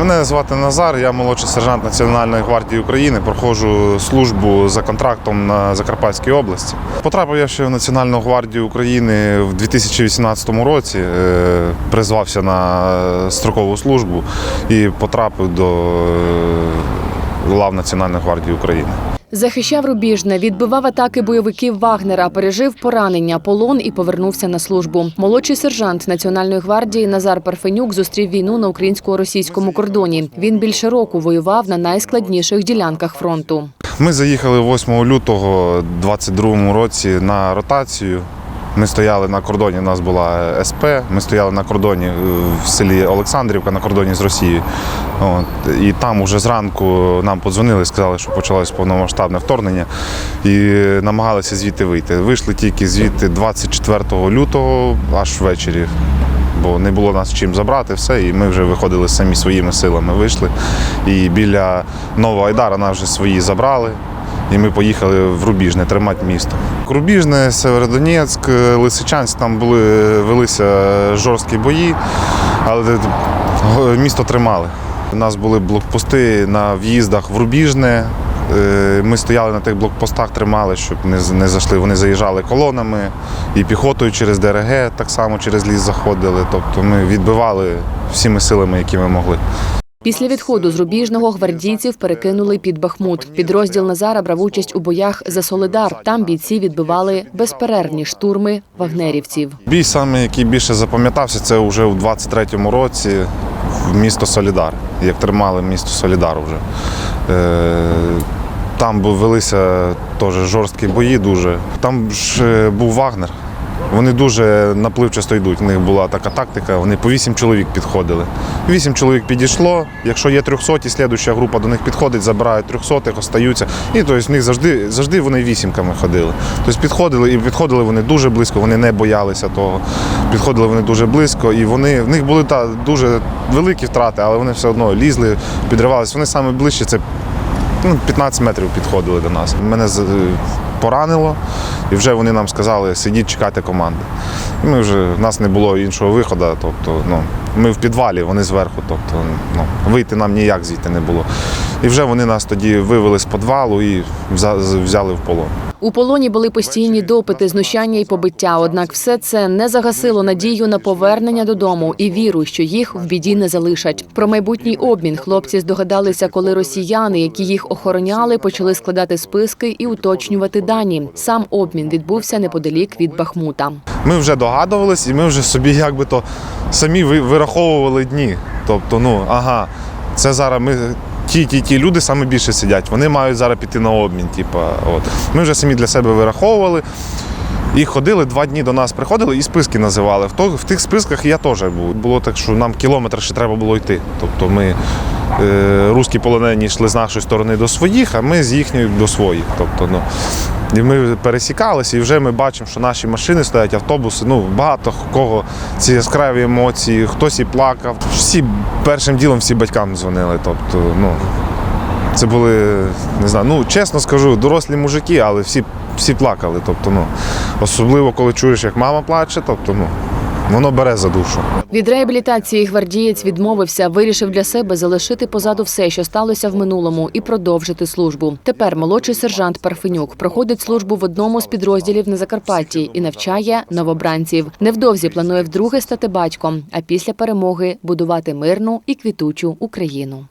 Мене звати Назар, я молодший сержант Національної гвардії України. Проходжу службу за контрактом на Закарпатській області. Потрапив я ще в Національну гвардію України в 2018 році. е, Призвався на строкову службу і потрапив до е, лав Національної гвардії України. Захищав рубіжне, відбивав атаки бойовиків Вагнера, пережив поранення, полон і повернувся на службу. Молодший сержант Національної гвардії Назар Парфенюк зустрів війну на українсько-російському кордоні. Він більше року воював на найскладніших ділянках фронту. Ми заїхали 8 лютого 22 році на ротацію. Ми стояли на кордоні, у нас була СП. Ми стояли на кордоні е, в селі Олександрівка на кордоні з Росією. От. І там уже зранку нам подзвонили, сказали, що почалось повномасштабне вторгнення і намагалися звідти вийти. Вийшли тільки звідти 24 лютого, аж ввечері. Бо не було нас чим забрати все, і ми вже виходили самі своїми силами. Вийшли. І біля Нового Айдара нас вже свої забрали. І ми поїхали в Рубіжне тримати місто. Рубіжне, Северодонецьк, Лисичанськ, там були, велися жорсткі бої, але місто тримали. У нас були блокпости на в'їздах в Рубіжне. Е, Ми стояли на тих блокпостах, тримали, щоб не, не зайшли. Вони заїжджали колонами і піхотою через ДРГ, так само через ліс заходили. Тобто ми відбивали всіми силами, які ми могли. Після відходу з рубіжного гвардійців перекинули під Бахмут. Підрозділ Назара брав участь у боях за Солидар. Там бійці відбивали безперервні штурми вагнерівців. Бій саме, який більше запам'ятався, це вже у 23-му році в місто Солідар, як тримали місто Солідар вже. Е, Там велися теж жорсткі бої дуже. Там ж е, був Вагнер. Вони дуже напливчасто йдуть. У них була така тактика, вони по вісім чоловік підходили. Вісім чоловік підійшло. Якщо є 300, і слідуюча група до них підходить, забирають 300, остаються. І тобто, в них завжди, завжди вони вісімками ходили. Тобто підходили і підходили вони дуже близько, вони не боялися того. Підходили вони дуже близько, і вони в них були та дуже великі втрати, але вони все одно лізли, підривалися. Вони саме ближче це ну, 15 метрів підходили до нас. Мене поранило, і вже вони нам сказали, сидіть, чекати команди. І ми вже, в нас не було іншого виходу, тобто, ну, ми в підвалі, вони зверху, тобто ну, вийти нам ніяк звідти не було. І вже вони нас тоді вивели з підвалу і взяли в полон. У полоні були постійні допити, знущання і побиття. Однак все це не загасило надію на повернення додому і віру, що їх в біді не залишать. Про майбутній обмін хлопці здогадалися, коли росіяни, які їх охороняли, почали складати списки і уточнювати дані. Сам обмін відбувся неподалік від Бахмута. Ми вже догадувались, і ми вже собі якби то самі вираховували дні. Тобто, ну ага, це зараз ми. Ті, ті, ті люди саме більше сидять, вони мають зараз піти на обмін. Типу, от. Ми вже самі для себе вираховували. І ходили два дні до нас, приходили і списки називали. В, в тих списках я теж був. Було так, що нам кілометр ще треба було йти. Тобто ми е, русські полонені йшли з нашої сторони до своїх, а ми з їхньої до своїх. Тобто, ну, і ми пересікалися, і вже ми бачимо, що наші машини стоять, автобуси. Ну, багато кого ці яскраві емоції, хтось і плакав. Всі першим ділом всі батькам дзвонили. Тобто, ну, це були, не знаю, ну чесно скажу, дорослі мужики, але всі, всі плакали. Тобто, ну, особливо, коли чуєш, як мама плаче, тобто, ну, воно бере за душу. Від реабілітації гвардієць відмовився, вирішив для себе залишити позаду все, що сталося в минулому, і продовжити службу. Тепер молодший сержант Парфенюк проходить службу в одному з підрозділів на Закарпатті і навчає новобранців. Невдовзі планує вдруге стати батьком, а після перемоги будувати мирну і квітучу Україну.